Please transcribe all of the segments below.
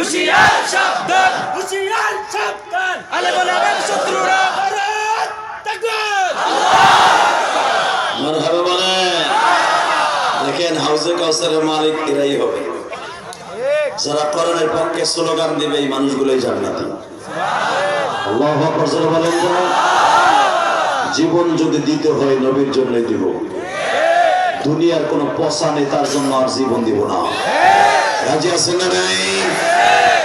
হুশিয়ার সাবধান। হুশিয়ার সাবধান। আলে বলাবেন শত্রুরা। ভারত তাকবীর মারহাবা বলে দেখেন হাউসে কাউসারের মালিক এরাই হবে। যারা করণের পক্ষে স্লোগান দিবে এই মানুষগুলোই জান্নাতি। আল্লাহ আকবার বলেন। জীবন যদি দিতে হয় নবীর জন্য দিব। দুনিয়ার কোন পচা নেতার জন্য আর জীবন দিব না। রাজি আছেন না নাই?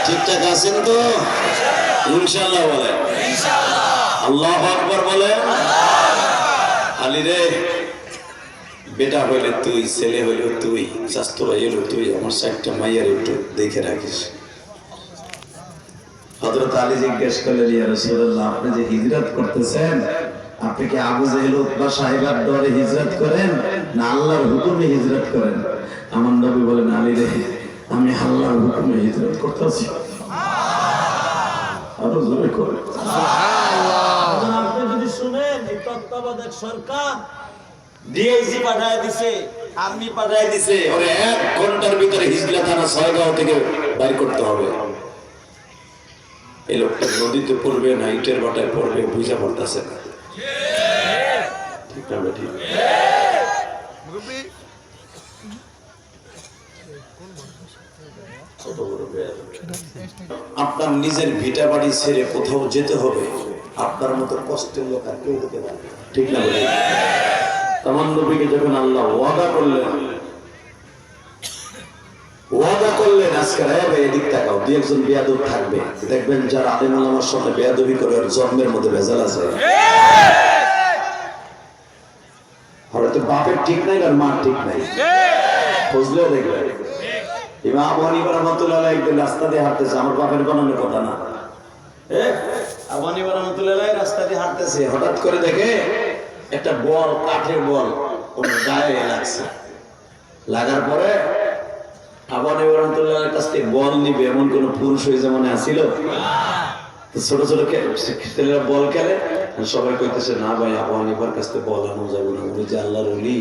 ঠিকঠাক আছেন তো? ইনশাল্লাহ আল্লাহ আকবার রে, বেটা হইলে তুই, ছেলে তুই স্বাস্থ্য তুই, আমার মাইয়ার একটু দেখে রাখিস। হজরত আলী জিজ্ঞেস করলেন আপনি যে হিজরত করতেছেন, আপনি কি আবু জাহেল উতবা ডরে হিজরত করেন? না, আল্লাহর হুকুমে হিজরত করেন। আমার নবী বলেন হুকুমে হিজরত করতেছি আরও জোরে করে আপনি যদি শুনেন এই তত্ত্বাবধায়ক সরকার ডিআইজি পাঠায় দিছে আর্মি পাঠায় দিছে ওরে এক ঘণ্টার ভিতরে হিজলা থানা ছয়গাঁও থেকে বাইর করতে হবে এই লোকটা নদীতে পড়বে না ইটের বাটায় পড়বে বুঝা পড়তেছে না ঠিক না বেঠিক? আপনার নিজের ভিটা বাড়ি ছেড়ে কোথাও যেতে হবে আপনার মতো কষ্টের লোক আর কেউ হতে পারবে ঠিক না বেঠিক? তামান নবীকে যখন আল্লাহ ওয়াদা করলেন ওয়াদা করলেন আজকে ভাই এদিক তাকাও দুই একজন বেয়াদব থাকবে। দেখবেন যারা আলেম আলামার সাথে বেয়াদবি করে জন্মের মধ্যে ভেজাল আছে। হয়তো বাপের ঠিক নাই আর মার ঠিক নাই। বুঝলেও দেখবেন। আবু হানিফা রাস্তা দিয়ে আমার বাপের কথা না। আবু হানিফা রাস্তা দিয়ে হাঁটতেছে, হঠাৎ করে দেখে একটা বল, কাঠের বল গায়ে লাগছে। লাগার পরে আবার রহমতুল্লাহর কাছ থেকে বল নিবে, এমন কোন পুরুষ হয়ে যেমন আসিল? ছোট ছোট ছেলেরা বল খেলে, সবাই কইতেছে, না ভাই, আবু কাছ থেকে বল আনো যাবে না। উনি যে আল্লাহর উলি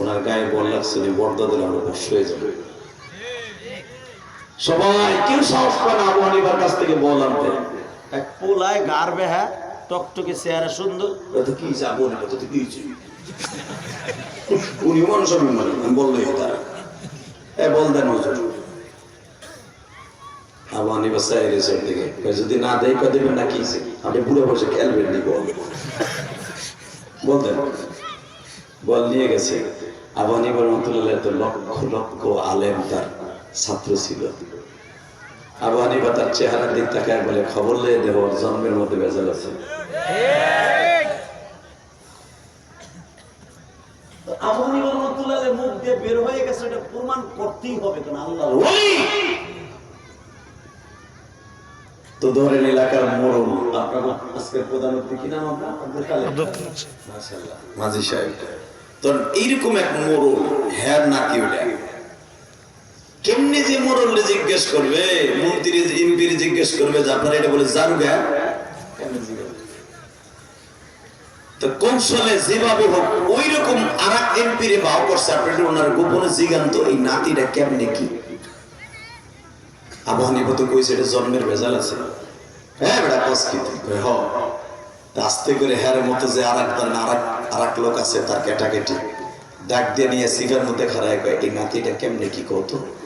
ওনার গায়ে বল লাগছে উনি বর্দা দিলে আমরা হয়ে যাবে। সবাই কেউ সাহস পায় না আবু হানিফার কাছ থেকে বল আনতে। এক পোলায় গারবে হ্যাঁ টকটকে চেহারা সুন্দর। তো কি যাব না তো কি উনি মানুষ মানে বললেই তারা। এ বল দেন বাসায় রিসোর্ট থেকে যদি না দেয় কই দেবেন না কি আপনি বুড়ো বসে খেলবেন নি বল। বল দেন। বল নিয়ে গেছে। আবানি রহমতুল্লাহ তো লক্ষ লক্ষ আলেম তার। ছাত্র ছিল। আবু হানিফা তার চেহারার দিক তাকায় বলে খবর লয়ে দেব ওর জন্মের মধ্যে ভেজাল আছে। আবু হানিফা রহমাতুল্লাহ মুখ দিয়ে বের হয়ে গেছে এটা প্রমাণ করতেই হবে কেন? আল্লাহ তো ধরেন এলাকার আপনার আজকের প্রধান অতিথি কি নাম আপনার? সাহেব তো এইরকম এক মোড়ল হ্যার নাকি ওটা যে জিজ্ঞেস করবে, মন্ত্রী, এমপির জিজ্ঞেস করবে যে আপনারা এটা বলে এটা জন্মের ভেজাল আছে। হ্যাঁ আস্তে করে মতো যে আর এক আর এক লোক আছে, তার ক্যাটাকেটি ডাক দিয়ে নিয়ে সিফের মধ্যে কয়, এই নাতিটা কেমনে কি কত কই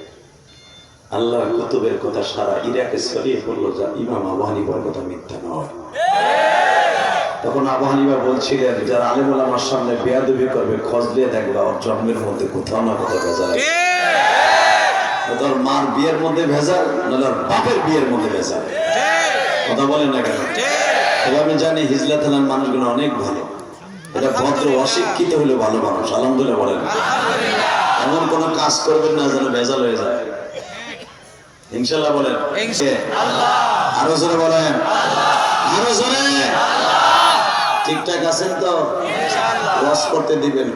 আল্লাহর কুতুবের কথা সারা ইরাকে ছড়িয়ে পড়ল যা ইমাম আবু হানিফার কথা মিথ্যা নয়। তখন আবু হানিফা বলছিলেন, যারা আলেমুল আমার সামনে বেয়াদবি করবে, খোঁজ দিয়ে দেখবে ওর জন্মের মধ্যে কোথাও না কোথাও ভেজাল। তোর মার বিয়ের মধ্যে ভেজাল, নাহলে বাপের বিয়ের মধ্যে ভেজাল। কথা বলে না কেন? তবে আমি জানি হিজলা থানার মানুষগুলো অনেক ভালো। এটা ভদ্র, অশিক্ষিত হলে ভালো মানুষ, আলহামদুলিল্লাহ বলেন। এমন কোন কাজ করবেন না যেন ভেজাল হয়ে যায়। ইনশাল্লাহ বলেন। আরও জোরে বলেন। আরও জোরে। ঠিকঠাক আছেন তো? ওয়াশ করতে দিবেন।